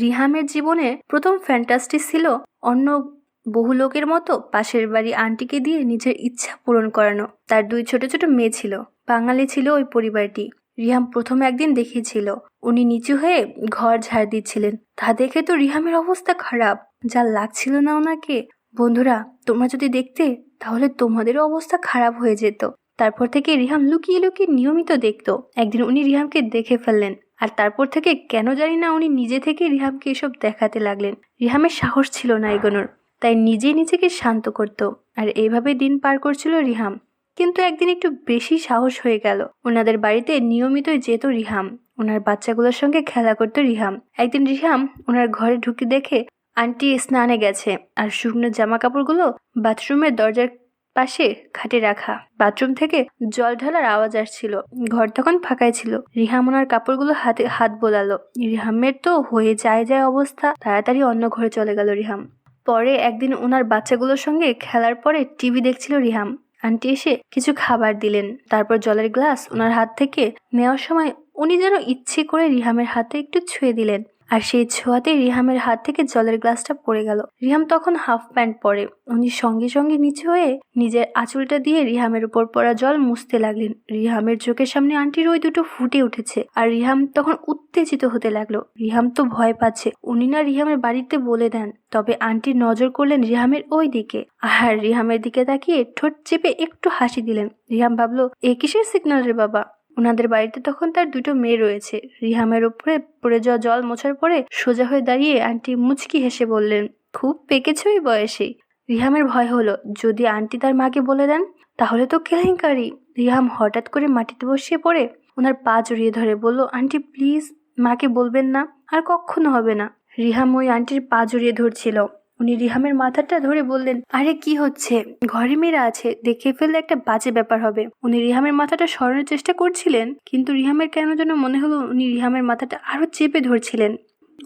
রিহামের জীবনে প্রথম ফ্যান্টাসটি ছিল অন্য বহু লোকের মতো পাশের বাড়ি আন্টিকে দিয়ে নিজের ইচ্ছা পূরণ করানো। তার দুই ছোট ছোট মেয়ে ছিল। বাঙালি ছিল ওই পরিবারটি। রিহাম প্রথম একদিন দেখিয়েছিল। উনি নিচু হয়ে ঘর ঝাড় দিচ্ছিলেন। তা দেখে তো রিহামের অবস্থা খারাপ। যা লাগছিল না ওনাকে। বন্ধুরা, তোমরা যদি দেখতে, তাহলে তোমাদেরও অবস্থা খারাপ হয়ে যেত। তারপর থেকে রিহাম লুকিয়ে লুকিয়ে নিয়মিত দেখতো। একদিন উনি রিহামকে দেখে ফেললেন। আর তারপর থেকে কেন জানি না উনি নিজে থেকে রিহামকে এসব দেখাতে লাগলেন। রিহামের সাহস ছিল না এগোনোর, তাই নিজেই নিজেকে শান্ত করত। আর এইভাবে দিন পার করছিল রিহাম। কিন্তু একদিন একটু বেশি সাহস হয়ে গেল। ওনাদের বাড়িতে নিয়মিতই যেত রিহাম। ওনার বাচ্চাগুলোর সঙ্গে খেলা করতো রিহাম। একদিন রিহাম ওনার ঘরে ঢুকে দেখে আন্টি স্নানে গেছে। আর শুকনো জামা কাপড়গুলো বাথরুমের দরজার পাশে খাটে রাখা। বাথরুম থেকে জল ঢালার আওয়াজ আসছিল। ঘর তখন ফাঁকাই ছিল। রিহাম ওনার কাপড়গুলো হাতে হাত বোলালো। রিহামের তো হয়ে যায় যায় অবস্থা। তাড়াতাড়ি অন্য ঘরে চলে গেল রিহাম। পরে একদিন ওনার বাচ্চাগুলোর সঙ্গে খেলার পরে টিভি দেখছিল রিহাম। আন্টি এসে কিছু খাবার দিলেন। তারপর জলের গ্লাস ওনার হাত থেকে নেওয়ার সময় উনি যেন ইচ্ছে করে রিহামের হাতে একটু ছুঁয়ে দিলেন। আর সেই ছোঁয়াতে রিহামের হাত থেকে জলের গ্লাসটা পড়ে গেল। রিহাম তখন হাফ প্যান্ট পরে। উনি সঙ্গে সঙ্গে নিচে হয়ে নিজের আঁচলটা দিয়ে রিহামের উপর পড়া জল মুছতে লাগলেন। রিহামের চোখের সামনে আন্টির ওই দুটো ফুটে উঠেছে আর রিহাম তখন উত্তেজিত হতে লাগল। রিহাম তো ভয় পাচ্ছে। উনি না রিহামের বাড়িতে বলে দেন। তবে আন্টি নজর করলেন রিহামের ওই দিকে। আর রিহামের দিকে তাকিয়ে ঠোঁট চেপে একটু হাসি দিলেন। রিহাম ভাবলো, এ কিসের সিগন্যাল রে বাবা? ওনাদের বাড়িতে তখন তার দুটো মেয়ে রয়েছে। রিহামের উপরে পড়ে যাওয়া জল মোছার পরে সোজা হয়ে দাঁড়িয়ে আন্টি মুচকি হেসে বললেন, খুব পেকেছে ওই বয়সে। রিহামের ভয় হলো, যদি আন্টি তার মাকে বলে দেন, তাহলে তো কেলেঙ্কারি। রিহাম হঠাৎ করে মাটিতে বসিয়ে পড়ে ওনার পা জড়িয়ে ধরে বলল, আন্টি, প্লিজ মাকে বলবেন না, আর কখনো হবে না। রিহাম ওই আন্টির পা জড়িয়ে ধরছিল। উনি রিহামের মাথাটা ধরে বললেন, আরে কি হচ্ছে? ঘরে মেয়েরা আছে, দেখে ফেললে একটা বাজে ব্যাপার হবে। উনি রিহামের মাথাটা সরানোর চেষ্টা করছিলেন, কিন্তু রিহামের কেন যেন মনে হলো উনি রিহামের মাথাটা আরও চেপে ধরছিলেন।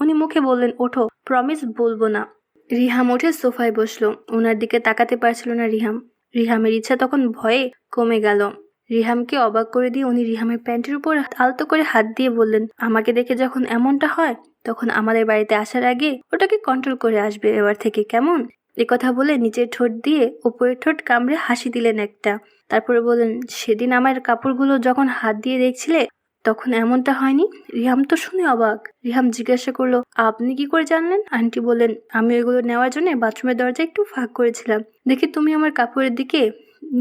উনি মুখে বললেন, ওঠো প্রমিস বলব না। রিহাম উঠে সোফায় বসল ওনার দিকে তাকাতে পারছিল না রিহাম। রিহামের ইচ্ছা তখন ভয়ে কমে গেল। রিহামকে অবাক করে দিয়ে উনি রিহামের প্যান্টের উপর আলতো করে হাত দিয়ে বললেন, আমাকে দেখে যখন এমনটা হয়, তখন আমাদের বাড়িতে আসার আগে ওটাকে কন্ট্রোল করে আসবে এবার থেকে, কেমন? এ কথা বলে নিচের ঠোঁট দিয়ে উপরের ঠোঁট কামড়ে হাসি দিলেন একটা। তারপরে বললেন, সেদিন আমার কাপড়গুলো যখন হাত দিয়ে দেখছিলে, তখন এমনটা হয়নি? রিহাম তো শুনে অবাক। রিহাম জিজ্ঞাসা করল, আপনি কি করে জানলেন? আন্টি বললেন, আমি ওইগুলো নেওয়ার জন্য বাথরুমের দরজা একটু ফাঁক করেছিলাম। দেখি তুমি আমার কাপড়ের দিকে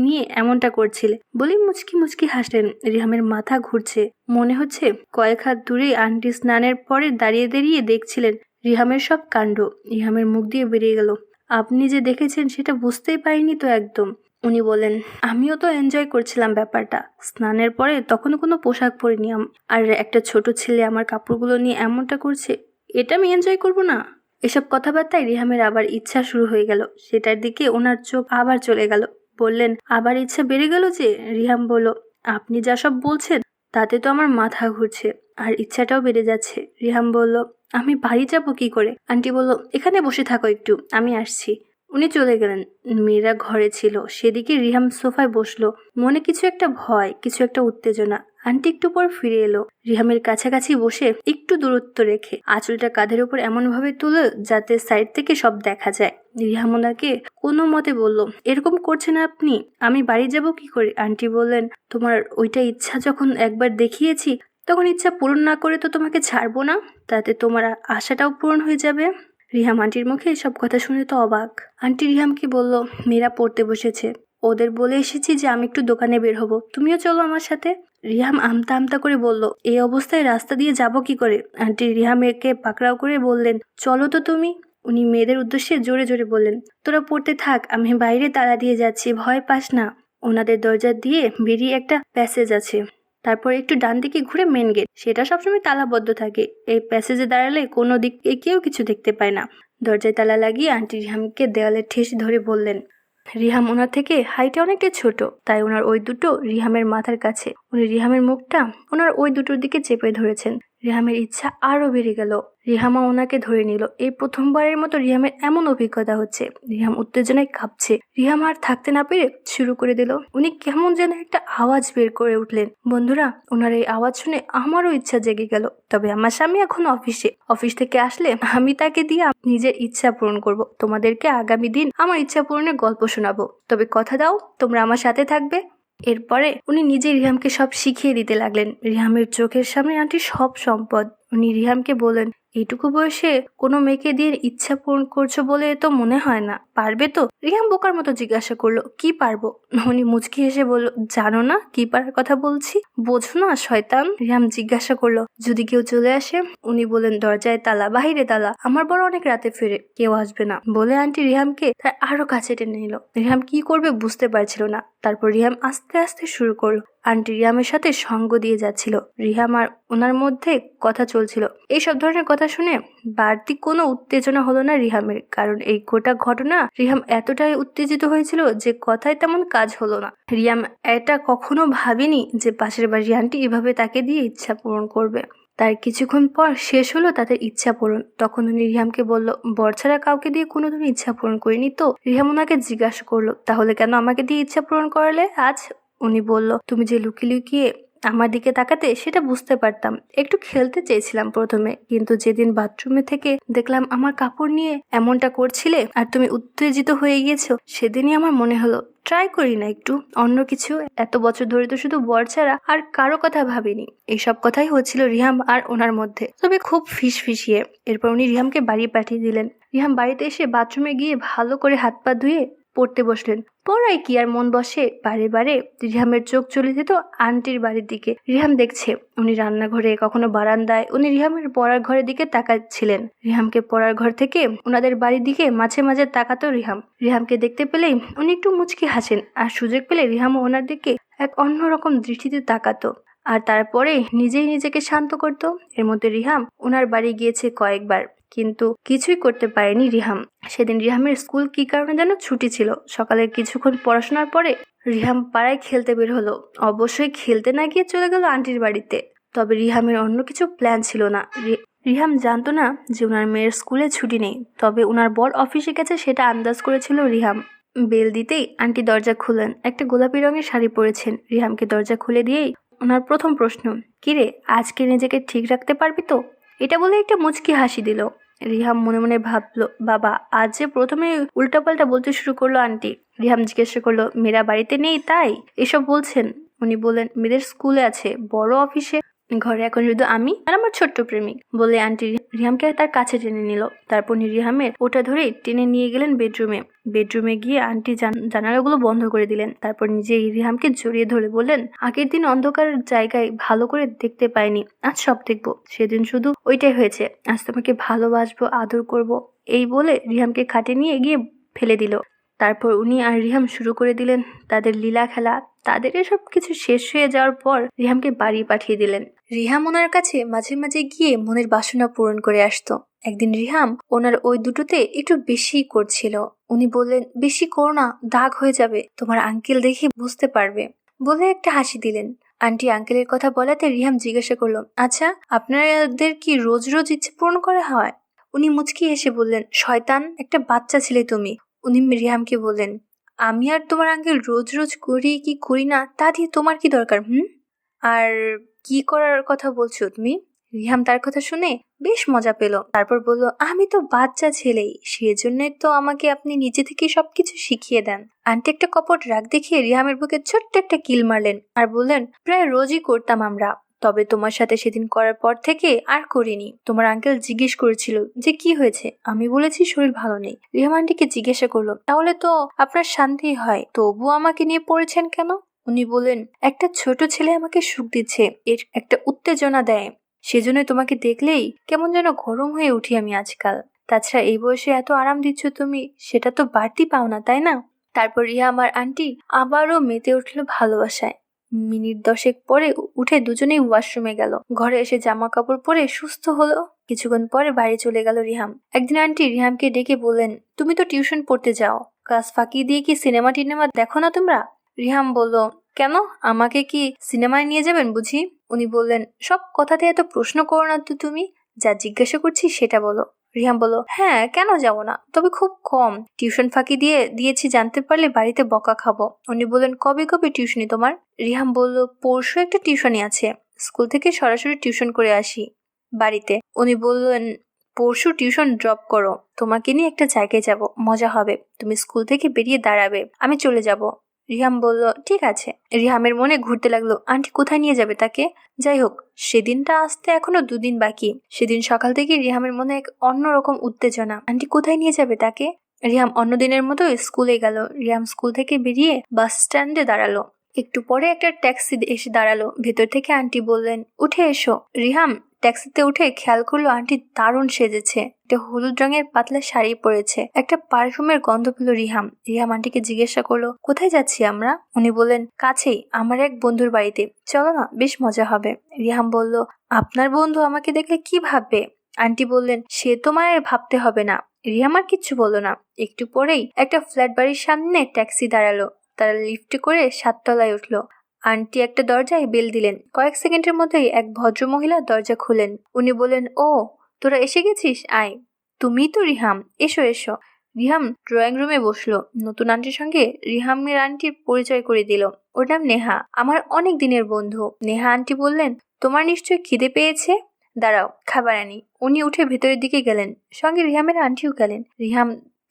নিয়ে এমনটা করছিলে। বলি মুচকি মুচকি হাসলেন। রিহামের মাথা ঘুরছে। মনে হচ্ছে কয়েক হাত দূরে আন্টি স্নানের পরে দাঁড়িয়ে দাঁড়িয়ে দেখছিলেন রিহামের সব কাণ্ড। রিহামের মুখ দিয়ে বেরিয়ে গেল। আপনি যে দেখেছেন সেটা বুঝতেই পারিনি তো একদম। উনি বলেন, আমিও তো এনজয় করছিলাম ব্যাপারটা। স্নানের পরে তখনও কোনো পোশাক পরিনি আর একটা ছোট ছেলে আমার কাপড়গুলো নিয়ে এমনটা করছে, এটা আমি এনজয় করব না? এসব কথাবার্তায় রিহামের আবার ইচ্ছা শুরু হয়ে গেল। সেটার দিকে ওনার চোখ আবার চলে গেল। বললেন, আবার ইচ্ছা বেড়ে গেল যে? রিহাম বলল, আপনি যা সব বলছেন, তাতে তো আমার মাথা ঘুরছে আর ইচ্ছাটাও বেড়ে যাচ্ছে। রিহাম বলল, আমি বাড়ি যাব কি করে? আন্টি বলল, এখানে বসে থাকো একটু, আমি আসছি। উনি চলে গেলেন। মেয়েরা ঘরে ছিল। সেদিকে রিহাম সোফায় বসল। মনে কিছু একটা ভয়, কিছু একটা উত্তেজনা। আন্টি একটু পর ফিরে এলো। রিহামের কাছাকাছি বসে একটু দূরত্ব রেখে আঁচলটা কাঁধের উপর এমনভাবে তুলে যাতে সাইড থেকে সব দেখা যায়। রিহাম ওনাকে কোনো মতে বলল, এরকম করছেন আপনি? আমি বাড়ি যাব কি করে? আন্টি বললেন, তোমার ওইটা ইচ্ছা যখন একবার দেখিয়েছি, তখন ইচ্ছা পূরণ না করে তো তোমাকে ছাড়বো না? তাতে তোমার আশাটাও পূরণ হয়ে যাবে? রিহাম আন্টির মুখে সব কথা শুনে তো অবাক। আন্টি রিহামকে বলল, মেয়েরা পড়তে বসেছে। ওদের বলে এসেছি যে আমি একটু দোকানে বের হব। তুমিও চলো আমার সাথে? রিহাম আমতা আমতা করে বলল এই অবস্থায় রাস্তা দিয়ে যাব কি করে? আন্টি রিহামেরকে পাকড়াও করে বললেন, চলো তো তুমি। উনি মেয়েদের উদ্দেশ্যে জোরে জোরে বললেন, তোরা পড়তে থাক, আমি বাইরে তালা দিয়ে যাচ্ছি, ভয় পাস না। ওনাদের দরজা দিয়ে বেরিয়ে একটা প্যাসেজ আছে। তারপর একটু ডান দিকে ঘুরে মেন গেট সেটা সবসময় তালাবদ্ধ থাকে। এই প্যাসেজে দাঁড়ালে কোনো দিকে কেউ কিছু দেখতে পায় না। দরজায় তালা লাগিয়ে আন্টি রিহামকে দেওয়ালে ঠেস ধরে বললেন রিহাম ওনার থেকে হাইটে অনেকটা ছোট, তাই ওনার ওই দুটো রিহামের মাথার কাছে। উনি রিহামের মুখটা ওনার ওই দুটোর দিকে চেপে ধরেছেন। রিহামের ইচ্ছা আরও বেড়ে গেল। রিহামা ওনাকে ধরে নিল। এই প্রথমবারের মতো রিহামের এমন অভিজ্ঞতা হচ্ছে। রিহাম উত্তেজনায় কাঁপছে। রিহাম আর থাকতে না পেরে শুরু করে দিল। উনি কেমন যেন একটা আওয়াজ বের করে উঠলেন। বন্ধুরা, ওনার এই আওয়াজ শুনে আমারও ইচ্ছা জেগে গেল। তবে আমার স্বামী এখন অফিসে। অফিস থেকে আসলে আমি তাকে দিয়ে নিজের ইচ্ছা পূরণ করব। তোমাদেরকে আগামী দিন আমার ইচ্ছা পূরণের গল্প শোনাবো। তবে কথা দাও, তোমরা আমার সাথে থাকবে। এরপরে উনি নিজে রিহামকে সব শিখিয়ে দিতে লাগলেন। রিহামের চোখের সামনে আন্টি সব সম্পদ। উনি রিহামকে বলেন এইটুকু বয়সে কোনো মেয়েকে দিয়ে ইচ্ছা পূরণ করছ বলে তো মনে হয় না। পারবে তো? রিহাম বোকার মতো জিজ্ঞাসা করল, কি পারব? উনি মুচকি হেসে বলল, জানো না কি পারার কথা বলছি? বোঝো না, শয়তান রিহাম জিজ্ঞাসা করল, যদি কেউ চলে আসে? উনি বলেন দরজায় তালা, বাহিরে তালা, আমার বড় অনেক রাতে ফেরে, কেউ আসবে না। বলে আন্টি রিহামকে তার আরও কাছে টেনে নিল। রিহাম কি করবে বুঝতে পারছিল না। তারপর রিহাম আস্তে আস্তে শুরু করল আন্টি রিহামের সাথে সঙ্গ দিয়ে যাচ্ছিল। রিহাম আর ওনার মধ্যে কথা চলছিল। এই সব ধরনের কথা শুনে বাড়তি কোনো উত্তেজনা হলো না রিহামের, কারণ এই গোটা ঘটনা রিহাম এতটাই উত্তেজিত হয়েছিল যে কথায় তেমন কাজ হলো না। রিয়াম এটা কখনো ভাবেনি যে পাশের বাড়ির আন্টি এভাবে তাকে দিয়ে ইচ্ছা পূরণ করবে। তার কিছুক্ষণ পর শেষ হলো তাদের ইচ্ছা পূরণ। তখন উনি রিহামকে বলল, বর ছাড়া কাউকে দিয়ে কোনো কোনোদিন ইচ্ছা পূরণ করিনি তো। রিহাম ওনাকে জিজ্ঞাসা করল, তাহলে কেন আমাকে দিয়ে ইচ্ছা পূরণ করালে আজ? উনি বলল, তুমি যে লুকিয়ে লুকিয়ে আমার দিকে তাকাতে, সেটা বুঝতে পারতাম। একটু খেলতে চেয়েছিলাম প্রথমে, কিন্তু যেদিন বাথরুমে থেকে দেখলাম আমার কাপড় নিয়ে এমনটা করছিলে আর তুমি উত্তেজিত হয়ে গিয়েছো, সেদিনই আমার মনে হলো, ট্রাই করি না একটু, অন্য কিছু। এত বছর ধরে তো শুধু বর ছাড়া আর কারও কথা ভাবিনি। এইসব কথাই হচ্ছিল রিহাম আর ওনার মধ্যে। তবে খুব ফিস ফিসিয়ে এরপর উনি রিহামকে বাড়ি পাঠিয়ে দিলেন। রিহাম বাড়িতে এসে বাথরুমে গিয়ে ভালো করে হাত পা ধুয়ে পড়তে বসলেন। পড়ায় কি আর মন বসে? বারে বারে রিহামের চোখ চলে যেত আন্টির বাড়ির দিকে। রিহাম দেখছে, উনি রান্নাঘরে কখনো বারান্দায়, উনি রিহামের পড়ার ঘরের দিকে তাকাচ্ছিলেন। রিহামকে পড়ার ঘর থেকে ওনাদের বাড়ির দিকে মাঝে মাঝে তাকাতো রিহাম। রিহামকে দেখতে পেলেই উনি একটু মুচকি হাসেন আর সুযোগ পেলে রিহামও ওনার দিকে এক অন্যরকম দৃষ্টিতে তাকাতো আর তারপরে নিজেই নিজেকে শান্ত করত। এর মধ্যে রিহাম ওনার বাড়ি গিয়েছে কয়েকবার। কিন্তু কিছুই করতে পারেনি রিহাম। সেদিন রিহামের স্কুল কি কারণে যেন ছুটি ছিল? সকালে কিছুক্ষণ পড়াশোনার পরে রিহাম পাড়ায় খেলতে বের হলো। অবশ্যই খেলতে না গিয়ে চলে গেল আন্টির বাড়িতে। তবে রিহামের অন্য কিছু প্ল্যান ছিল না। রিহাম জানতো না যে ওনার মেয়ের স্কুলে ছুটি নেই। তবে ওনার বর অফিসে গেছে সেটা আন্দাজ করেছিল রিহাম। বেল দিতেই আন্টি দরজা খুললেন। একটা গোলাপি রঙের শাড়ি পরেছেন। রিহামকে দরজা খুলে দিয়েই ওনার প্রথম প্রশ্ন, কিরে, আজকে নিজেকে ঠিক রাখতে পারবি তো? এটা বলে একটা মুচকি হাসি দিল। রিহাম মনে মনে ভাবলো, বাবা, আজ যে প্রথমে উল্টাপাল্টা বলতে শুরু করল আন্টি। রিহাম জিজ্ঞাসা করল, মেয়েরা বাড়িতে নেই তাই? এসব বলছেন। উনি বললেন, মেয়েদের স্কুলে আছে, বড় অফিসে ঘরে এখন শুধু আমি আর আমার ছোট্ট প্রেমিক। বলে আন্টি রিহামকে তার কাছে টেনে নিল। তারপর রিহামের ওটা ধরে টেনে নিয়ে গেলেন বেডরুমে। বেডরুমে গিয়ে আন্টি জানালাগুলো বন্ধ করে দিলেন। তারপর নিজেই রিহামকে জড়িয়ে ধরে বললেন, আগের দিন অন্ধকার জায়গায় ভালো করে দেখতে পাইনি, আজ সব দেখব। সেদিন শুধু ওইটাই হয়েছে, আজ তোমাকে ভালোবাসবো, আদর করব। এই বলে রিহামকে খাটে নিয়ে গিয়ে ফেলে দিল। তারপর উনি আর রিহাম শুরু করে দিলেন তাদের লীলা খেলা। তাদের এসব কিছু শেষ হয়ে যাওয়ার পর রিহামকে বাড়ি পাঠিয়ে দিলেন। রিহাম ওনার কাছে মাঝে মাঝে গিয়ে মনের বাসনা পূরণ করে আসতো। একদিন রিহাম ওনার ওই দুটোতে একটু বেশি করছিল। উনি বললেন, বেশি করো না, দাগ হয়ে যাবে, তোমার আঙ্কেল দেখে বুঝতে পারবে। বলে একটা হাসি দিলেন। আন্টি আঙ্কেলের কথা বলাতে রিহাম জিজ্ঞাসা করল আচ্ছা আপনাদের কি রোজ রোজ ইচ্ছে পূরণ করা হয়? উনি মুচকি হেসে বললেন, শয়তান, একটা বাচ্চা ছিলে তুমি উনি রিহামকে বললেন, আমি আর তোমার আঙ্কেল রোজ রোজ করি কি করি না, তা দিয়ে তোমার কি দরকার, হুম? আর কি করার কথা বলছো তুমি? রিহাম তার কথা শুনে বেশ মজা পেল। তারপর বলল, আমি তো বাচ্চা ছেলেই, সেজন্যই তো আমাকে আপনি নিজে থেকে সবকিছু শিখিয়ে দেন। আন্টি একটা কপট রাগ দেখিয়ে রিহামের বুকে ছোট্ট একটা কিল মারলেন আর বললেন, প্রায় রোজই করতাম আমরা। তবে তোমার সাথে সেদিন করার পর থেকে আর করিনি। তোমার আঙ্কেল জিজ্ঞেস করেছিল যে কি হয়েছে? আমি বলেছি শরীর ভালো নেই। রিহাম আন্টিকে জিজ্ঞাসা করল, তাহলে তো আপনার শান্তি হয়, তবু আমাকে নিয়ে পড়েছেন কেন? উনি বলেন একটা ছোট ছেলে আমাকে সুখ দিচ্ছে, এর একটা উত্তেজনা দেয়। সেজন্য তোমাকে দেখলেই কেমন যেন গরম হয়ে উঠি আমি আজকাল। তাছাড়া এই বয়সে এত আরাম দিচ্ছ তুমি, সেটা তো বাড়তি পাও না, তাই না? তারপর রিয়া আমার আন্টি আবারও মেতে উঠল ভালোবাসায়। মিনিট দশেক পরে উঠে দুজনেই ওয়াশরুমে গেল। ঘরে এসে জামা কাপড় পরে সুস্থ হলো। কিছুক্ষণ পরে বাড়ি চলে গেল রিহাম। একদিন আন্টি রিহামকে ডেকে বললেন, তুমি তো টিউশন পড়তে যাও। ক্লাস ফাঁকি দিয়ে কি সিনেমা টিনেমা দেখো না তোমরা? রিহাম বলল, কেন? আমাকে কি সিনেমায় নিয়ে যাবেন বুঝি? উনি বললেন, সব কথাতে এত প্রশ্ন করো না তো তুমি। যা জিজ্ঞাসা করছি সেটা বলো। রিহাম বলল হ্যাঁ কেন যাব না? তবে খুব কম। টিউশন ফাঁকি দিয়ে, দিয়েছি, জানতে পারলে বাড়িতে বকা খাব। উনি বললেন, কবে কবে টিউশনি তোমার? রিহাম বলল, পরশু একটা টিউশনি আছে। স্কুল থেকে সরাসরি টিউশন করে আসি বাড়িতে। উনি বললেন, পরশু টিউশন ড্রপ করো। তোমাকে নিয়ে একটা জায়গায় যাব। মজা হবে। তুমি স্কুল থেকে বেরিয়ে দাঁড়াবে। আমি চলে যাব। রিহাম বলল, ঠিক আছে। রিহামের মনে ঘুরতে লাগল, আন্টি কোথায় নিয়ে যাবে তাকে? যাই হোক, সেদিনটা আসতে এখনও দুদিন বাকি। সেদিন সকাল থেকে রিহামের মনে এক অন্যরকম উত্তেজনা, আন্টি কোথায় নিয়ে যাবে তাকে? রিহাম অন্য দিনের মতো স্কুলে গেল। রিহাম স্কুল থেকে বেরিয়ে বাস স্ট্যান্ডে দাঁড়াল। একটু পরে একটা ট্যাক্সি এসে দাঁড়াল। ভেতর থেকে আন্টি বললেন, উঠে এসো। রিহাম ট্যাক্সিতে উঠে খেয়াল করল আন্টি দারুণ সেজেছে। একটা হলুদ রঙের পাতলা শাড়ি পরেছে। একটা পারফিউমের গন্ধ পেল রিহাম। রিহাম আন্টিকে জিজ্ঞাসা করল, কোথায় যাচ্ছি আমরা? উনি বললেন, কাছেই, আমার এক বন্ধুর বাড়িতে। চলো না, বেশ মজা হবে। রিহাম বলল, আপনার বন্ধু আমাকে দেখলে কি ভাববে? আন্টি বললেন, সে তোমার ভাবতে হবে না। রিহাম আর কিচ্ছু বলল না। একটু পরেই একটা ফ্ল্যাট বাড়ির সামনে ট্যাক্সি দাঁড়াল। তারা লিফটে করে সাততলায় উঠল। আন্টি একটা দরজায় বেল দিলেন। কয়েক সেকেন্ডের মধ্যেই এক ভদ্র মহিলা দরজা খুলেন উনি বললেন, ও, তোরা এসে গেছিস? আয়। তুমি তো রিহাম। এসো এসো। রিহাম ড্রয়িং রুমে বসল। নতুন আন্টির সঙ্গে রিহামের আন্টির পরিচয় করে দিল। ওর নাম নেহা। আমার অনেক দিনের বন্ধু। নেহা আন্টি বললেন, তোমার নিশ্চয়ই খিদে পেয়েছে? দাঁড়াও, খাবার আনি। উনি উঠে ভেতরের দিকে গেলেন। সঙ্গে রিহামের আন্টিও গেলেন। রিহাম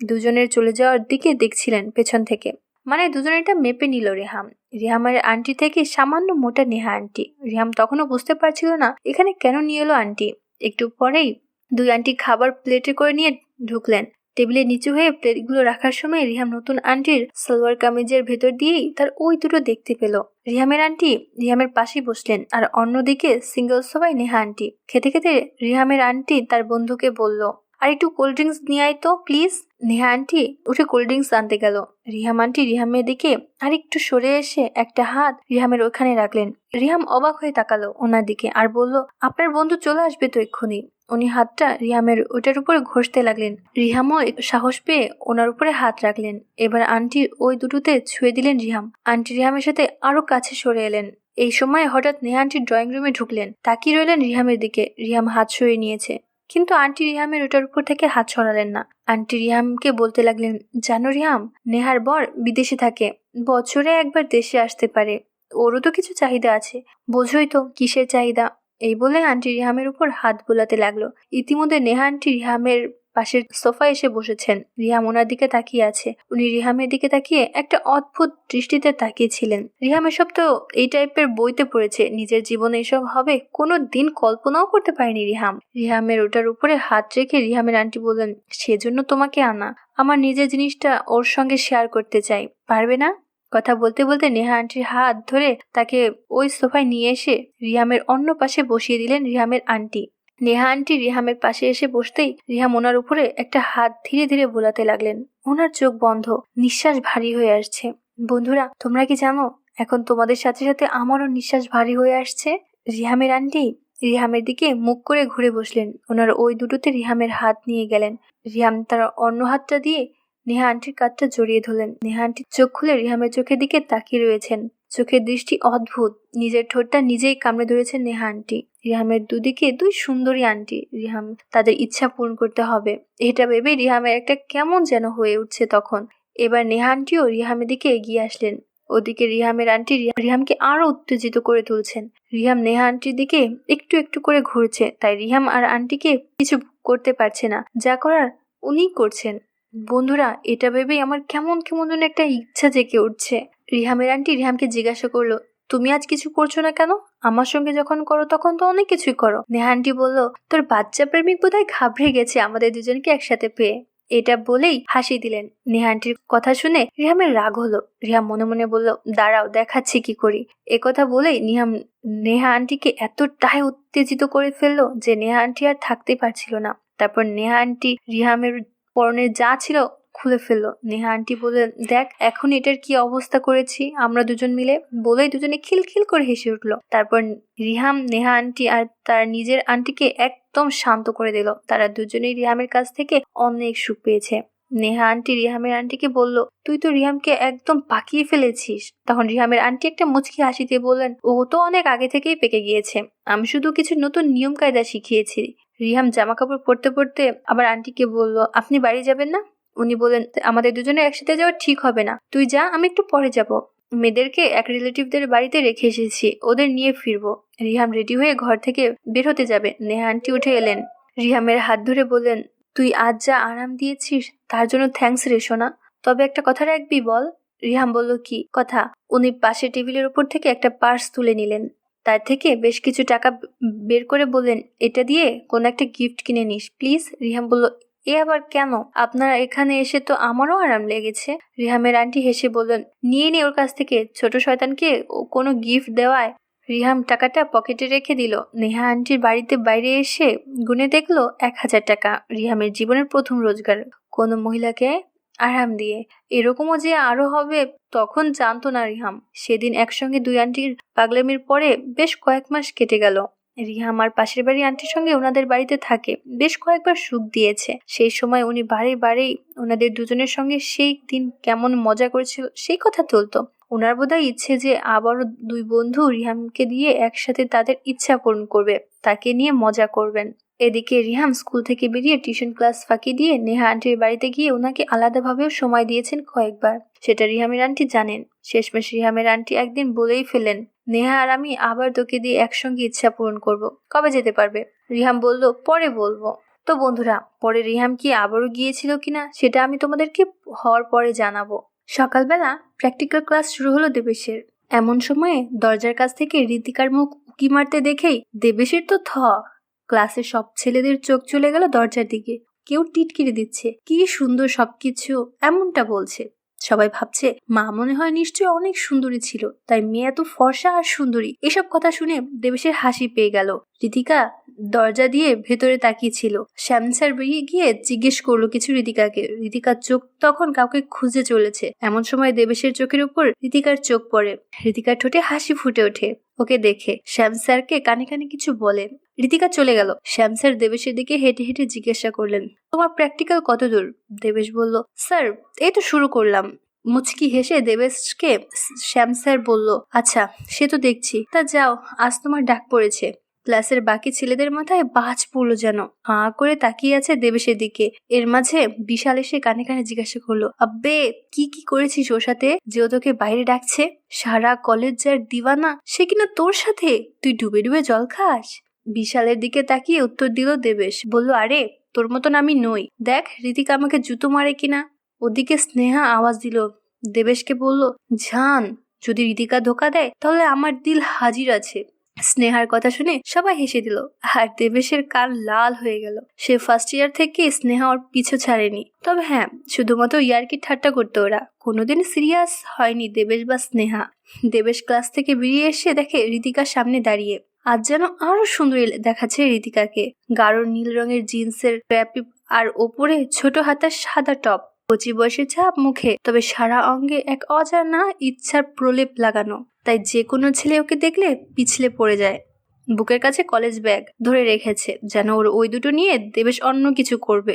দুজনের চলে যাওয়ার দিকে দেখছিলেন পেছন থেকে। মানে দুজনে এটা মেপে নিল রেহাম। রিহামের আন্টি থেকে সামান্য মোটা নেহা আন্টি। রিহাম তখনও বুঝতে পারছিল না, এখানে কেন নিয়ে এলো আন্টি। একটু পরেই দুই আন্টি খাবার প্লেটে করে নিয়ে ঢুকলেন। টেবিলে নিচু হয়ে প্লেটগুলো রাখার সময় রিহাম নতুন আন্টির সালোয়ার কামিজের ভেতর দিয়েই তার ওই দুটো দেখতে পেল। রিহামের আন্টি রিহামের পাশেই বসলেন আর অন্যদিকে সিঙ্গল সবাই নেহা আন্টি। খেতে খেতে রিহামের আন্টি তার বন্ধুকে বলল আর একটু কোল্ড ড্রিঙ্কস নিয়ে আয় তো প্লিজ নেহা আন্টি উঠে কোল্ড ড্রিঙ্কস আনতে গেল। রিহাম আন্টি রিহামের দিকে আর একটু সরে এসে একটা হাত রিহামের ওখানে রাখলেন। রিহাম অবাক হয়ে তাকালো ওনার দিকে আর বলল, আপনার বন্ধু চলে আসবে তো এক্ষুনি। উনি হাতটা রিহামের ওটার উপরে ঘষতে লাগলেন। রিহামও সাহস পেয়ে ওনার উপরে হাত রাখলেন। এবার আন্টি ওই দুটোতে ছুঁয়ে দিলেন রিহাম। আন্টি রিহামের সাথে আরও কাছে সরে এলেন। এই সময় হঠাৎ নেহা আন্টি ড্রয়িং রুমে ঢুকলেন। তাকিয়ে রইলেন রিহামের দিকে। রিহাম হাত সরিয়ে নিয়েছে। কিন্তু আন্টি রিহামের ওটার উপর থেকে হাত সরালেন না। আন্টি রিহামকে বলতে লাগলেন, জানো রিহাম নেহার বর বিদেশে থাকে, বছরে একবার দেশে আসতে পারে। ওরও তো কিছু চাহিদা আছে। বোঝোই তো কিসের চাহিদা? এই বলে আন্টি রিহামের উপর হাত বোলাতে লাগল। ইতিমধ্যে নেহা আন্টি রিহামের পাশের সোফা এসে বসেছেন। রিহাম ওনার দিকে তাকিয়ে আছে। উনি রিহামের দিকে তাকিয়ে একটা অদ্ভুত দৃষ্টিতে তাকিয়েছিলেন। রিহাম, এসব তো এই টাইপের বইতে পড়েছে। নিজের জীবনে এসব হবে, কোনো দিন কল্পনাও করতে পারেনি রিহাম। রিহামের ওটার উপরে হাত রেখে রিহামের আন্টি বললেন, সেজন্য তোমাকে আনা। আমার নিজের জিনিসটা ওর সঙ্গে শেয়ার করতে চাই। পারবে না? কথা বলতে বলতে নেহা আন্টির হাত ধরে তাকে ওই সোফায় নিয়ে এসে রিহামের অন্য পাশে বসিয়ে দিলেন রিহামের আন্টি। নেহা আন্টি রিহামের পাশে এসে বসতেই রিহাম ওনার উপরে একটা হাত ধীরে ধীরে বোলাতে লাগলেন। ওনার চোখ বন্ধ, নিঃশ্বাস ভারী হয়ে আসছে। বন্ধুরা, তোমরা কি জানো, এখন তোমাদের সাথে সাথে আমারও নিঃশ্বাস ভারী হয়ে আসছে? রিহামের আন্টি রিহামের দিকে মুখ করে ঘুরে বসলেন। ওনার ওই দুটোতে রিহামের হাত নিয়ে গেলেন। রিহাম তার অন্য হাতটা দিয়ে নেহা আন্টির কাঁধটা জড়িয়ে ধরলেন। নেহা আন্টির চোখ খুলে রিহামের চোখের দিকে তাকিয়ে রয়েছেন। চোখের দৃষ্টি অদ্ভুত, নিজের ঠোঁটটা নিজেই কামড়ে ধরেছেন নেহা আন্টি। রিহামের দুদিকে দুই সুন্দরী আন্টি। রিহাম তাদের ইচ্ছা পূরণ করতে হবে। এটা ভেবে রিহামের একটা কেমন যেন হয়ে উঠছে তখন। এবার নেহা আন্টিও রিহামের দিকে এগিয়ে আসলেন। ওদিকে রিহামের আন্টি রিহামকে আরও উত্তেজিত করে তুলছেন। রিহাম নেহা আন্টির দিকে একটু একটু করে ঘুরছে, তাই রিহাম আর আন্টিকে কিছু করতে পারছে না। যা করার উনিই করছেন। বন্ধুরা, এটা ভেবেই আমার কেমন কেমন যেন একটা ইচ্ছা জেগে উঠছে। রিহামের আন্টি রিহামকে জিজ্ঞাসা করল, তুমি আজ কিছু করছ না কেন? আমার সঙ্গে যখন করো, তখন তো অনেক কিছুই করো। নেহা আন্টি বলল, তোর বাচ্চা প্রেমিক বোধহয় ঘাবড়ে গেছে আমাদের দুজনকে একসাথে পেয়ে। এটা বলেই হাসি দিলেন নেহানটির কথা শুনে রিহামের রাগ হলো। রিহাম মনে মনে বলল, দাঁড়াও, দেখাচ্ছি কি করি। কথা বলেই নিহাম নেহা আন্টিকে এতটাই উত্তেজিত করে ফেলল যে নেহা আন্টি আর থাকতে পারছিল না। তারপর নেহা আন্টি রিহামের পরনে যা ছিল খুলে ফেলল। নেহা আন্টি বললেন, দেখ, এখন এটার কি অবস্থা করেছি? আমরা দুজন মিলে বলেই দুজনে খিলখিল করে হেসে উঠল। তারপর রিহাম, নেহা আন্টি আর তার নিজের আন্টিকে একদম শান্ত করে দিল। তারা দুজনেই রিহামের কাছ থেকে অনেক সুখ পেয়েছে। নেহা আন্টি রিহামের আন্টিকে বলল, তুই তো রিহামকে একদম পাকিয়ে ফেলেছিস। তখন রিহামের আন্টি একটা মুচকি হাসিতে বললেন, ও তো অনেক আগে থেকেই পেকে গিয়েছে। আমি শুধু কিছু নতুন নিয়ম কায়দা শিখিয়েছি। রিহাম জামা কাপড় পরতে পরতে আবার আন্টিকে বলল, আপনি বাড়ি যাবেন না? উনি বললেন, আমাদের দুজনে একসাথে যাওয়া ঠিক হবে না। তুই যা, আমি একটু পরে যাব। মেয়েদেরকে এক রিলেটিভদের বাড়িতে রেখে এসেছি। ওদের নিয়ে ফিরবো। রিহাম রেডি হয়ে ঘর থেকে বের হতে যাবে। নেহা আন্টি উঠে এলেন। রিহামের হাত ধরে বললেন, তুই আজ যা আরাম দিয়েছিস, তার জন্য থ্যাঙ্কস রে, সোনা। তবে একটা কথা রাখবি বল? রিহাম বলল, কি কথা? উনি পাশে টেবিলের উপর থেকে একটা পার্স তুলে নিলেন। তার থেকে বেশ কিছু টাকা বের করে বললেন, এটা দিয়ে কোন একটা গিফট কিনে নিস প্লিজ রিহাম বলল এ আবার কেন? আপনারা এখানে এসে তো আমারও আরাম লেগেছে। রিহামের আন্টি হেসে বললেন, নিয়ে নে ওর কাছ থেকে, ছোট শয়তানকে ও কোনো গিফট দেওয়ায়। রিহাম টাকাটা পকেটে রেখে দিল। নেহা আন্টির বাড়িতে বাইরে এসে গুনে দেখল এক হাজার টাকা, রিহামের জীবনের প্রথম রোজগার। কোনো মহিলাকে আরাম দিয়ে। এরকমও যে আরও হবে, তখন জানতো না রিহাম। সেদিন একসঙ্গে দুই আন্টির পাগলামির পরে বেশ কয়েক মাস কেটে গেল। রিহাম আর পাশের বাড়ি আন্টির সঙ্গে ওনাদের বাড়িতে থাকে। বেশ কয়েকবার সুখ দিয়েছে। সেই সময় উনি বারে বারেই ওনাদের দুজনের সঙ্গে সেই দিন কেমন মজা করেছিল সেই কথা তুলতো। ওনার বোধহয় ইচ্ছে যে আবারও দুই বন্ধু রিহামকে দিয়ে একসাথে তাদের ইচ্ছা পূরণ করবে, তাকে নিয়ে মজা করবেন। এদিকে রিহাম স্কুল থেকে বেরিয়ে টিউশন ক্লাস ফাঁকি দিয়ে নেহা আন্টির বাড়িতে গিয়ে ওনাকে আলাদাভাবেও সময় দিয়েছেন কয়েকবার। সেটা রিহামের আন্টি জানেন। শেষমেশ রিহামের আন্টি একদিন বলেই ফেলেন নেহা আর আমি আবার তোকে দিয়ে একসঙ্গে ইচ্ছা পূরণ করব। কবে যেতে পারবে? রিহাম বলল, পরে বলব। তো বন্ধুরা, পরে রিহাম কি আবারও গিয়েছিল কিনা সেটা আমি তোমাদেরকে হওয়ার পরে জানাব। সকালবেলা প্র্যাকটিক্যাল ক্লাস শুরু হলো দেবেশের। এমন সময়ে দরজার কাছ থেকে ঋতিকার মুখ উকি মারতে দেখেই দেবেশের তো থ। ক্লাসের সব ছেলেদের চোখ চলে গেল দরজার দিকে। কেউ টিটকিরে দিচ্ছে, কি সুন্দর সবকিছু, এমনটা বলছে। সবাই ভাবছে, মা মনে হয় নিশ্চয়ই অনেক সুন্দরী ছিল, তাই মেয়ে এত ফর্সা আর সুন্দরী। এসব কথা শুনে দেবেশের হাসি পেয়ে গেল। ঋতিকা দরজা দিয়ে ভেতরে তাকিয়েছিল শ্যাম স্যার বেরিয়ে গিয়ে জিজ্ঞেস করল কিছু ঋতিকাকে ঋতিকার চোখ তখন কাউকে খুঁজে চলেছে। এমন সময় দেবেশের চোখের উপর ঋতিকার চোখ পড়ে। ঋতিকার ঠোঁটে হাসি ফুটে ওঠে। ওকে দেখে শ্যাম স্যারকে কানে কানে কিছু বলে। ঋতিকা চলে গেল। শ্যাম স্যার দেবেশের দিকে হেঁটে হেঁটে জিজ্ঞাসা করলেন, তোমার প্র্যাকটিক্যাল কত দূর? দেবেশ বলল, স্যার, এই তো শুরু করলাম। মুচকি হেসে দেবেশকে শ্যাম স্যার বলল আচ্ছা সে তো দেখছি। তা যাও, আজ তোমার ডাক পড়েছে। ক্লাসের বাকি ছেলেদের মাথায় বাজ পড়ল যেন। হাঁ করে তাকিয়ে আছে দেবেশের দিকে। এর মাঝে বিশাল এসে কানে কানে জিজ্ঞাসা করল, আব্বে, কি কি করেছিস ওর সাথে? যে ও তোকে বাইরে ডাকছে? সারা কলেজ যার দিওয়ানা, সে কিনা তোর সাথে? তুই ডুবে ডুবে জল খাস? বিশালের দিকে তাকিয়ে উত্তর দিল দেবেশ। বলল, আরে, তোর মতন আমি নই। দেখ, ঋতিকা আমাকে জুতো মারে কিনা? ওদিকে স্নেহা আওয়াজ দিল। দেবেশকে বলল, জান, যদি ঋতিকা ধোকা দেয়, তাহলে আমার দিল হাজির আছে। স্নেহার কথা শুনে সবাই হেসে দিল, আর দেবেশের কান লাল হয়ে গেল। সে ফার্স্ট ইয়ার থেকে স্নেহা ওর পিছু ছাড়েনি। তবে হ্যাঁ শুধুমাত্র ইয়ারকি ঠাট্টা করতো ওরা। কোনোদিন সিরিয়াস হয়নি দেবেশ বা স্নেহা। দেবেশ ক্লাস থেকে বেরিয়ে এসে দেখে ঋতিকার সামনে দাঁড়িয়ে আজ যেন আরও সুন্দর দেখাচ্ছে ঋতিকাকে গাঢ় নীল রঙের জিন্সের প্যাপি আর ওপরে ছোট হাতার সাদা টপ। কচি বয়সে ছাপ মুখে, তবে সারা অঙ্গে এক অজানা ইচ্ছার প্রলেপ লাগানো। তাই যে কোনো ছেলে ওকে দেখলে পিছলে পড়ে যায়। বুকের কাছে কলেজ ব্যাগ ধরে রেখেছে, যেন ওর ওই দুটো নিয়ে দেবেশ অন্য কিছু করবে।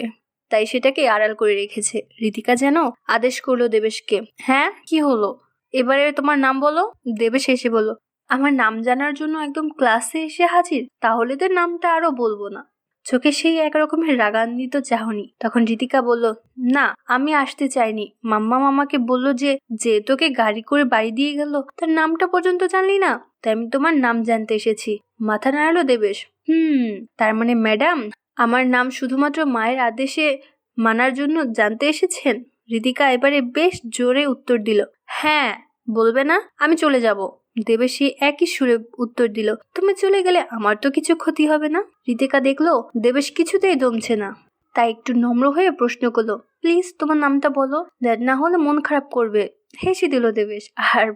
তাই সেটাকে আড়াল করে রেখেছে। ঋতিকা যেন আদেশ করল দেবেশকে হ্যাঁ কি হলো? এবারে তোমার নাম বলো? দেবেশ এসে বলো আমার নাম জানার জন্য একদম ক্লাসে এসে হাজির, তাহলে তো নামটা আরও বলব না। চোখে সেই এক রকমের রাগান্বিত চাহনি। তখন ঋতিকা বলল, না, আমি আসতে চাইনি। মাম্মা মামাকে বলল যে যে তোকে গাড়ি করে বাড়ি দিয়ে গেল, তার নামটা পর্যন্ত জানলি না, তাই আমি তোমার নাম জানতে এসেছি। মাথা নাড়ালো দেবেশ। হুম, তার মানে ম্যাডাম, আমার নাম শুধুমাত্র মায়ের আদেশে মানার জন্য জানতে এসেছেন? ঋতিকা এবারে বেশ জোরে উত্তর দিল হ্যাঁ বলবে না, আমি চলে যাব। দেবেশী একই সুরে উত্তর দিল, তুমি চলে গেলে আমার তো কিছু ক্ষতি হবে না? ঋতিকা দেখল, দেবেশ কিছুতেই দমছে না। তাই একটু নম্র হয়ে প্রশ্ন করল, প্লিজ তোমার নামটা বলো না হলে মন খারাপ করবে। হেসে দিল দেবেশ, আর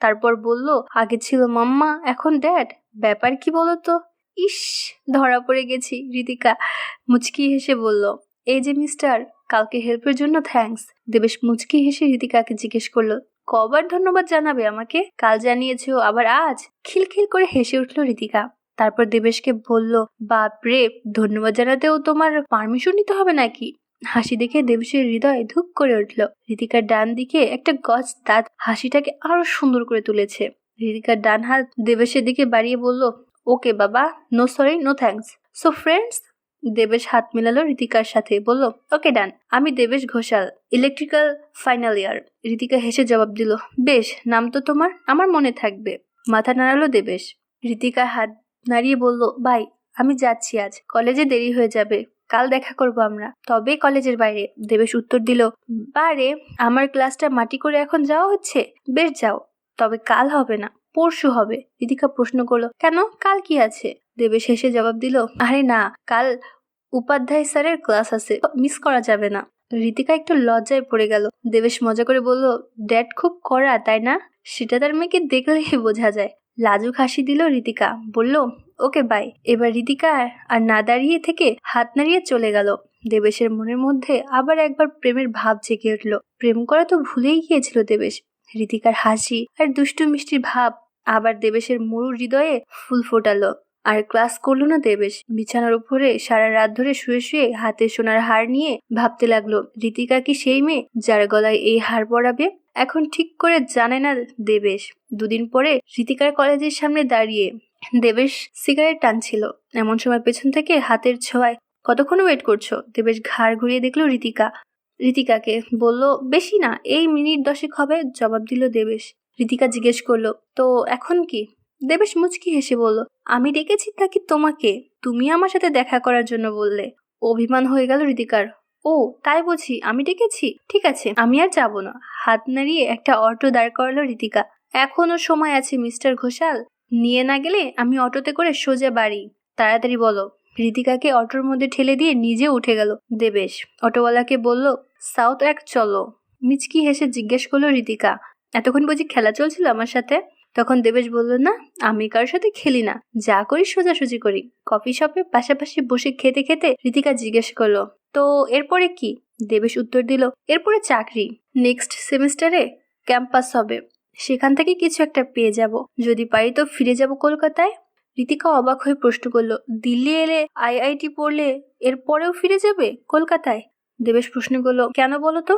তারপর বলল, আগে ছিল মাম্মা, এখন ড্যাড, ব্যাপার কি বলো তো ইস, ধরা পড়ে গেছি। ঋতিকা মুচকি হেসে বলল, এই যে মিস্টার, কালকে হেল্পের জন্য থ্যাঙ্কস। দেবেশ মুচকি হেসে রিতিকাকে জিজ্ঞেস করল কবার ধন্যবাদ জানাবে আমাকে। কাল জানিয়েছো আবার আজ। খিলখিল করে হেসে উঠল ঋতিকা তারপর দেবেশকে বলল, বাপরে, ধন্যবাদ জানাতেও তোমার পারমিশন নিতে হবে নাকি? হাসি দেখে দেবেশের হৃদয় ধুক করে উঠল। ঋতিকার ডান দিকে একটা গজ দাঁত হাসিটাকে আরও সুন্দর করে তুলেছে। ঋতিকার ডান হাত দেবেশের দিকে বাড়িয়ে বলল, ওকে বাবা no sorry no thanks so friends Debesh হাত মেলালো ঋতিকার সাথে, বলল, ওকে, ডান। আমি Debesh Ghoshal, electrical final year. Ritika হেসে জবাব দিল, বেশ, নাম তো তোমার, আমার মনে থাকবে। মাথা নাড়ালো দেবেশ। ঋতিকা হাত নাড়িয়ে বলল, ভাই, আমি যাচ্ছি আজ, কলেজে দেরি হয়ে যাবে, কাল দেখা করব আমরা। তবে কলেজের বাইরে। দেবেশ উত্তর দিল, বারে, আমার ক্লাসটা মাটি করে এখন যাওয়া হচ্ছে? বেশ, যাও, তবে কাল হবে না, পরশু হবে। ঋতিকা প্রশ্ন করল, কেন? কাল কি আছে? দেবেশ হেসে জবাব দিল, আরে না, কাল উপাধ্যায় স্যারের ক্লাস আছে, মিস করা যাবে না। ঋতিকা একটু লজ্জায় পড়ে গেল। দেবেশ মজা করে বলল, ড্যাড খুব কড়া, তাই না? সেটা তার মেয়েকে দেখলেই বোঝা যায়। লাজুক হাসি দিল ঋতিকা বলল, ওকে, বাই। এবার ঋতিকা আর না দাঁড়িয়ে থেকে হাত নাড়িয়ে চলে গেল। দেবেশের মনের মধ্যে আবার একবার প্রেমের ভাব জেগে উঠল। প্রেম করা তো ভুলেই গিয়েছিল দেবেশ। ঋতিকার হাসি আর দুষ্টু মিষ্টির ভাব আবার দেবেশের মরু হৃদয়ে ফুল ফোটালো। আর ক্লাস করল না দেবেশ বিছানার উপরে সারা রাত ধরে শুয়ে শুয়ে হাতে সোনার হার নিয়ে ভাবতে লাগল ঋতিকা কি সেই মেয়ে যার গলায় এই হার পরাবে? এখন ঠিক করে জানে না দেবেশ। দুদিন পরে ঋতিকার কলেজের সামনে দাঁড়িয়ে দেবেশ সিগারেট টানছিল। এমন সময় পেছন থেকে হাতের ছোঁয়ায়, কতক্ষণ ওয়েট করছ? দেবেশ ঘাড় ঘুরিয়ে দেখল ঋতিকা ঋতিকাকে বলল, বেশি না, এই মিনিট দশেক হবে, জবাব দিল দেবেশ। ঋতিকা জিজ্ঞেস করল, তো এখন কি? দেবেশ মুচকি হেসে বলল, আমি ডেকেছি তাকে তোমাকে। তুমি আমার সাথে দেখা করার জন্য বললে। অভিমান হয়ে গেল ঋতিকার ও, তাই বুঝি আমি ডেকেছি? ঠিক আছে, আমি আর যাব না। হাত নাড়িয়ে একটা অটো দাঁড় করালো ঋতিকা এখনও সময় আছে, মিস্টার ঘোষাল। নিয়ে না গেলে আমি অটোতে করে সোজা বাড়ি। তাড়াতাড়ি বলো। ঋতিকাকে অটোর মধ্যে ঠেলে দিয়ে নিজে উঠে গেল। দেবেশ অটোওয়ালাকে বলল, সাউথ এক চলো। মিচকি হেসে জিজ্ঞেস করল ঋতিকা এতক্ষণ বুঝি খেলা চলছিল আমার সাথে? তখন দেবেশ বলল, না, আমি কারোর সাথে খেলি না। যা করি, সোজাসুজি করি। কফি শপে পাশাপাশি বসে খেতে খেতে ঋতিকা জিজ্ঞেস করল, তো এরপরে কি? দেবেশ উত্তর দিল, এরপরে চাকরি। নেক্সট সেমিস্টারে ক্যাম্পাস হবে। সেখান থেকে কিছু একটা পেয়ে যাব। যদি পারি তো ফিরে যাব কলকাতায়। ঋতিকা অবাক হয়ে প্রশ্ন করল, দিল্লি এলে আইআইটি পড়লে এরপরেও ফিরে যাবে কলকাতায়? দেবেশ প্রশ্ন করল, কেন বলো তো?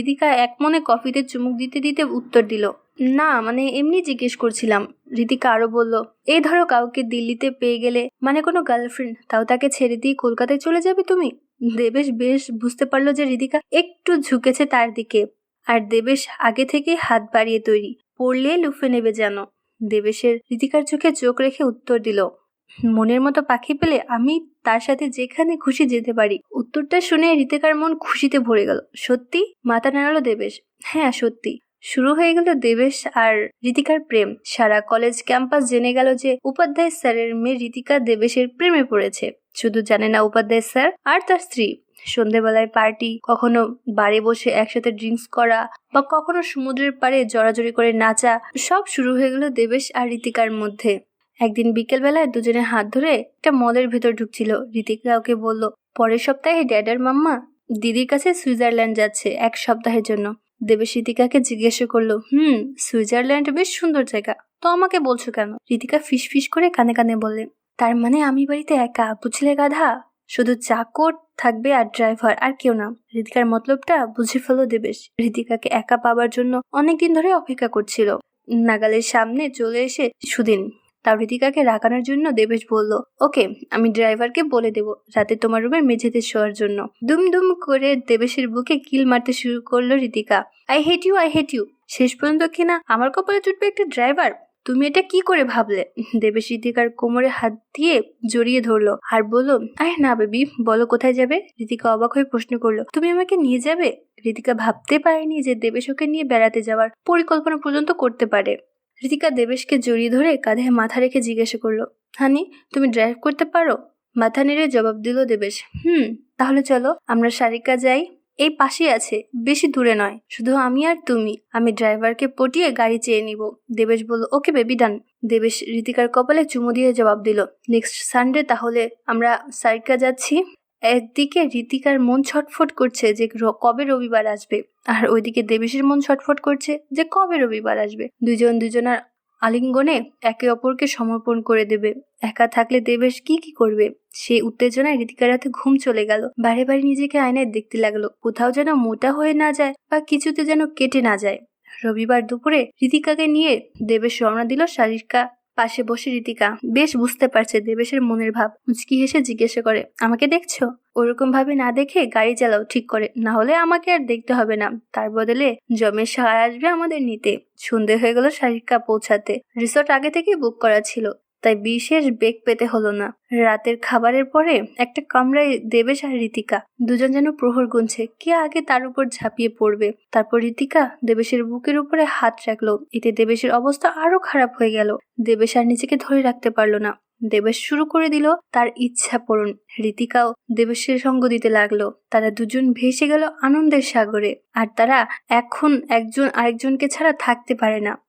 ঋতিকা এক মনে কফিতে চুমুক দিতে দিতে উত্তর দিল না মানে এমনি জিজ্ঞেস করছিলাম। ঋতিকা আরও বলল, এই ধরো কাউকে দিল্লিতে পেয়ে গেলে মানে কোনো গার্লফ্রেন্ড তাও তাকে ছেড়ে দিয়ে কলকাতায় চলে যাবে তুমি? দেবেশ বেশ বুঝতে পারল যে ঋতিকা একটু ঝুঁকেছে তার দিকে। আর দেবেশ আগে থেকে হাত বাড়িয়ে তৈরি, পড়লে লুফে নেবে যেন। দেবেশের ঋতিকার চোখে চোখ রেখে উত্তর দিল, মনের মতো পাখি পেলে আমি তার সাথে যেখানে খুশি যেতে পারি। উত্তরটা শুনে ঋতিকার মন খুশিতে ভরে গেল, সত্যি? মাথা নাড়ালো দেবেশ হ্যাঁ সত্যি। শুরু হয়ে গেল দেবেশ আর ঋতিকার প্রেম। সারা কলেজ ক্যাম্পাস জেনে গেল যে উপাধ্যায় স্যারের মেয়ে ঋতিকা দেবেশের প্রেমে পড়েছে। শুধু জানে না উপাধ্যায় স্যার আর তার স্ত্রী। সন্ধেবেলায় পার্টি, কখনো বারে বসে একসাথে ড্রিঙ্কস করা বা কখনো সমুদ্রের পাড়ে জড়াজড়ি করে নাচা, সব শুরু হয়ে গেল দেবেশ আর ঋতিকার মধ্যে। একদিন বিকেলবেলায় দুজনে হাত ধরে একটা মলের ভেতর ঢুকছিল। ঋতিকা ওকে বলল, পরের সপ্তাহে ড্যাডার মাম্মা দিদির কাছে সুইজারল্যান্ড যাচ্ছে এক সপ্তাহের জন্য। দেবেশ ঋতিকাকে জিজ্ঞাসা করল, হুম, সুইজারল্যান্ড বেশ সুন্দর জায়গা। তো আমাকে বলছো কেন? ঋতিকা ফিস ফিস করে কানে কানে বললে, তার মানে আমি বাড়িতে একা? বুঝলে গাধা? শুধু চাকর থাকবে আর ড্রাইভার আর কেউ না। ঋতিকার মতলবটা বুঝে ফেলো দেবেশ। ঋতিকাকে একা পাবার জন্য অনেকদিন ধরে অপেক্ষা করছিল। নাগালের সামনে চলে এসে সুদিন তাও ঋতিকাকে রাখানোর জন্য দেবেশ বলল, ওকে, আমি ড্রাইভারকে বলে দেব রাতে তোমার রুমের মেঝেতে শোয়ার জন্য। দুম দুম করে দেবেশের বুকে কিল মারতে শুরু করল Ritika I hate you I hate you শেষ পর্যন্ত কিনা আমার কপালে জুটবে একটা ড্রাইভার? তুমি এটা কি করে ভাবলে? দেবেশ ঋতিকার কোমরে হাত দিয়ে জড়িয়ে ধরলো আর বলল আরে না বেবি, বলো কোথায় যাবে? ঋতিকা অবাক হয়ে প্রশ্ন করল, তুমি আমাকে নিয়ে যাবে? ঋতিকা ভাবতে পারেনি যে দেবেশ ওকে নিয়ে বেড়াতে যাওয়ার পরিকল্পনা পর্যন্ত করতে পারে। ঋতিকা দেবেশকে জড়িয়ে ধরে কাঁধে মাথা রেখে জিজ্ঞাসা করল, হানি, তুমি ড্রাইভ করতে পারো? মাথা নেড়ে জবাব দিল দেবেশ, হুম, তাহলে চলো, আমরা সারিকা যাই। এই পাশেই আছে, বেশি দূরে নয়, শুধু আমি আর তুমি। আমি ড্রাইভারকে পটিয়ে গাড়ি চেয়ে নিব। দেবেশ বলল, ওকে বেবি ডান দেবেশ ঋতিকার কপালে চুমু দিয়ে জবাব দিল নেক্সট সানডে তাহলে আমরা সারিকা যাচ্ছি? একদিকে ঋতিকার মন ছটফট করছে যে কবে রবিবার আসবে, আর ওইদিকে দেবেশের মন ছটফট করছে যে কবে রবিবার আসবে। দুজন দুজনার আলিঙ্গনে একে অপরকে সমর্পণ করে দেবে। একা থাকলে দেবেশ কি কি করবে? সে উত্তেজনায় রীতিকার রাতে ঘুম চলে গেল। বারে বারে নিজেকে আয়নায় দেখতে লাগল। কোথাও যেন মোটা হয়ে না যায় বা কিছুতে যেন কেটে না যায়। রবিবার দুপুরে রীতিকাকে নিয়ে দেবেশ রওনা দিল শারীরিকা পাশে বসে রীতিকা বেশ বুঝতে পারছে দেবেশের মনের ভাব। মুচকি হেসে জিজ্ঞেস করে, আমাকে দেখছ? ওরকম ভাবে না দেখে গাড়ি চালাও, ঠিক করে। না হলে আমাকে আর দেখতে হবে না। তার বদলে জমের সার আসবে আমাদের নিতে। সন্ধে হয়ে গেল শারিকা পৌঁছাতে। রিসোর্ট আগে থেকে বুক করা ছিল। তাই বিশেষ বেগ পেতে হলো না। রাতের খাবারের পরে একটা কামরায় দেবেশ আর রীতিকা দুজন যেন প্রহর গুনছে। কে আগে তার উপর ঝাঁপিয়ে পড়বে? তারপর রীতিকা দেবেশের বুকের উপরে হাত রাখল। এতে দেবেশের অবস্থা আরও খারাপ হয়ে গেল। দেবেশ আর নিজেকে ধরে রাখতে পারল না। দেবেশ শুরু করে দিল তার ইচ্ছা পূরণ। রীতিকাও দেবেশের সঙ্গ দিতে লাগল। তারা দুজন ভেসে গেল আনন্দের সাগরে। আর তারা এখন একজন আরেকজনকে ছাড়া থাকতে পারে না।